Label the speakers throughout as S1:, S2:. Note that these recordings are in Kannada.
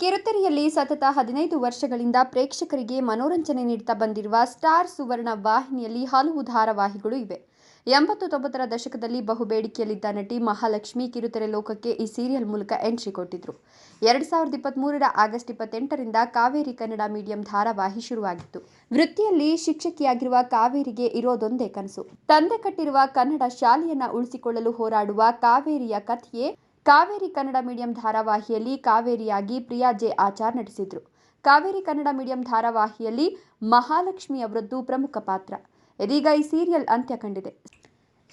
S1: ಕಿರುತೆರೆಯಲ್ಲಿ ಸತತ ಹದಿನೈದು ವರ್ಷಗಳಿಂದ ಪ್ರೇಕ್ಷಕರಿಗೆ ಮನೋರಂಜನೆ ನೀಡುತ್ತಾ ಬಂದಿರುವ ಸ್ಟಾರ್ ಸುವರ್ಣ ವಾಹಿನಿಯಲ್ಲಿ ಹಲವು ಧಾರಾವಾಹಿಗಳು ಇವೆ. ಎಂಬತ್ತು ತೊಂಬತ್ತರ ದಶಕದಲ್ಲಿ ಬಹುಬೇಡಿಕೆಯಲ್ಲಿದ್ದ ನಟಿ ಮಹಾಲಕ್ಷ್ಮಿ ಕಿರುತೆರೆ ಲೋಕಕ್ಕೆ ಈ ಸೀರಿಯಲ್ ಮೂಲಕ ಎಂಟ್ರಿ ಕೊಟ್ಟಿದ್ರು. ಎರಡು ಸಾವಿರದ ಇಪ್ಪತ್ತ್ಮೂರರ ಆಗಸ್ಟ್ ಇಪ್ಪತ್ತೆಂಟರಿಂದ ಕಾವೇರಿ ಕನ್ನಡ ಮೀಡಿಯಂ ಧಾರಾವಾಹಿ ಶುರುವಾಗಿತ್ತು. ವೃತ್ತಿಯಲ್ಲಿ ಶಿಕ್ಷಕಿಯಾಗಿರುವ ಕಾವೇರಿಗೆ ಇರೋದೊಂದೇ ಕನಸು. ತಂದೆ ಕಟ್ಟಿರುವ ಕನ್ನಡ ಶಾಲೆಯನ್ನ ಉಳಿಸಿಕೊಳ್ಳಲು ಹೋರಾಡುವ ಕಾವೇರಿಯ ಕಥೆಯೇ ಕಾವೇರಿ ಕನ್ನಡ ಮೀಡಿಯಂ ಧಾರಾವಾಹಿಯಲ್ಲಿ ಕಾವೇರಿಯಾಗಿ ಪ್ರಿಯಾ ಜೆ ಆಚಾರ್ ನಟಿಸಿದ್ರು. ಕಾವೇರಿ ಕನ್ನಡ ಮೀಡಿಯಂ ಧಾರಾವಾಹಿಯಲ್ಲಿ ಮಹಾಲಕ್ಷ್ಮಿ ಅವರದ್ದು ಪ್ರಮುಖ ಪಾತ್ರ. ಇದೀಗ ಈ ಸೀರಿಯಲ್ ಅಂತ್ಯ ಕಂಡಿದೆ.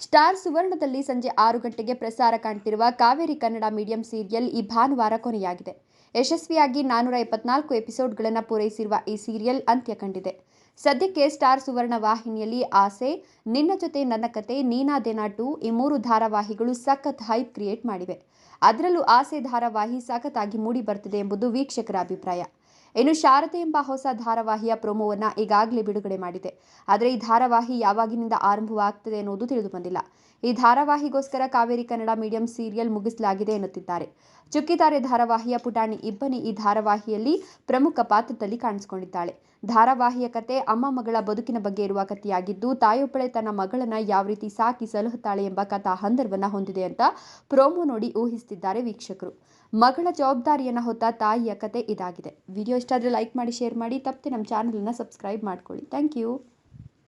S1: ಸ್ಟಾರ್ ಸುವರ್ಣದಲ್ಲಿ ಸಂಜೆ ಆರು ಗಂಟೆಗೆ ಪ್ರಸಾರ ಕಾಣ್ತಿರುವ ಕಾವೇರಿ ಕನ್ನಡ ಮೀಡಿಯಂ ಸೀರಿಯಲ್ ಈ ಭಾನುವಾರ ಕೊನೆಯಾಗಿದೆ. ಯಶಸ್ವಿಯಾಗಿ ನಾನ್ನೂರ ಎಪ್ಪತ್ನಾಲ್ಕು ಎಪಿಸೋಡ್ಗಳನ್ನು ಪೂರೈಸಿರುವ ಈ ಸೀರಿಯಲ್ ಅಂತ್ಯ ಕಂಡಿದೆ. ಸದ್ಯಕ್ಕೆ ಸ್ಟಾರ್ ಸುವರ್ಣ ವಾಹಿನಿಯಲ್ಲಿ ಆಸೆ, ನಿನ್ನ ಜೊತೆ ನನ್ನ ಕತೆ ನೀನಾದೇನಾ ಟು ಈ ಮೂರು ಧಾರಾವಾಹಿಗಳು ಸಖತ್ ಹೈಪ್ ಕ್ರಿಯೇಟ್ ಮಾಡಿವೆ. ಅದರಲ್ಲೂ ಆಸೆ ಧಾರಾವಾಹಿ ಸಖತ್ತಾಗಿ ಮೂಡಿ ಬರ್ತಿದೆ ಎಂಬುದು ವೀಕ್ಷಕರ ಅಭಿಪ್ರಾಯ. ಇನ್ನು ಶಾರದೆ ಎಂಬ ಹೊಸ ಧಾರಾವಾಹಿಯ ಪ್ರೊಮೋವನ್ನು ಈಗಾಗಲೇ ಬಿಡುಗಡೆ ಮಾಡಿದೆ. ಆದರೆ ಈ ಧಾರಾವಾಹಿ ಯಾವಾಗಿನಿಂದ ಆರಂಭವಾಗ್ತದೆ ಎನ್ನುವುದು ತಿಳಿದು ಬಂದಿಲ್ಲ. ಈ ಧಾರಾವಾಹಿಗೋಸ್ಕರ ಕಾವೇರಿ ಕನ್ನಡ ಮೀಡಿಯಂ ಸೀರಿಯಲ್ ಮುಗಿಸಲಾಗಿದೆ ಎನ್ನುತ್ತಿದ್ದಾರೆ. ಚುಕ್ಕಿತಾರೆ ಧಾರಾವಾಹಿಯ ಪುಟಾಣಿ ಇಬ್ಬನಿ ಈ ಧಾರಾವಾಹಿಯಲ್ಲಿ ಪ್ರಮುಖ ಪಾತ್ರದಲ್ಲಿ ಕಾಣಿಸಿಕೊಂಡಿದ್ದಾಳೆ. ಧಾರಾವಾಹಿಯ ಕತೆ ಅಮ್ಮ ಮಗಳ ಬದುಕಿನ ಬಗ್ಗೆ ಇರುವ ಕಥೆಯಾಗಿದ್ದು, ತಾಯೊಬ್ಬಳೆ ತನ್ನ ಮಗಳನ್ನ ಯಾವ ರೀತಿ ಸಾಕಿ ಸಲಹುತ್ತಾಳೆ ಎಂಬ ಕಥಾ ಹಂದರವನ್ನ ಹೊಂದಿದೆ ಅಂತ ಪ್ರೋಮೋ ನೋಡಿ ಊಹಿಸುತ್ತಿದ್ದಾರೆ ವೀಕ್ಷಕರು. ಮಗಳ ಜವಾಬ್ದಾರಿಯನ್ನು ಹೊತ್ತ ತಾಯಿಯ ಕತೆ ಇದಾಗಿದೆ. ವಿಡಿಯೋ ಇಷ್ಟ ಆದರೆ ಲೈಕ್ ಮಾಡಿ, ಶೇರ್ ಮಾಡಿ, ತಪ್ಪದೆ ನಮ್ಮ ಚಾನಲನ್ನು ಸಬ್ಸ್ಕ್ರೈಬ್ ಮಾಡ್ಕೊಳ್ಳಿ. Thank you.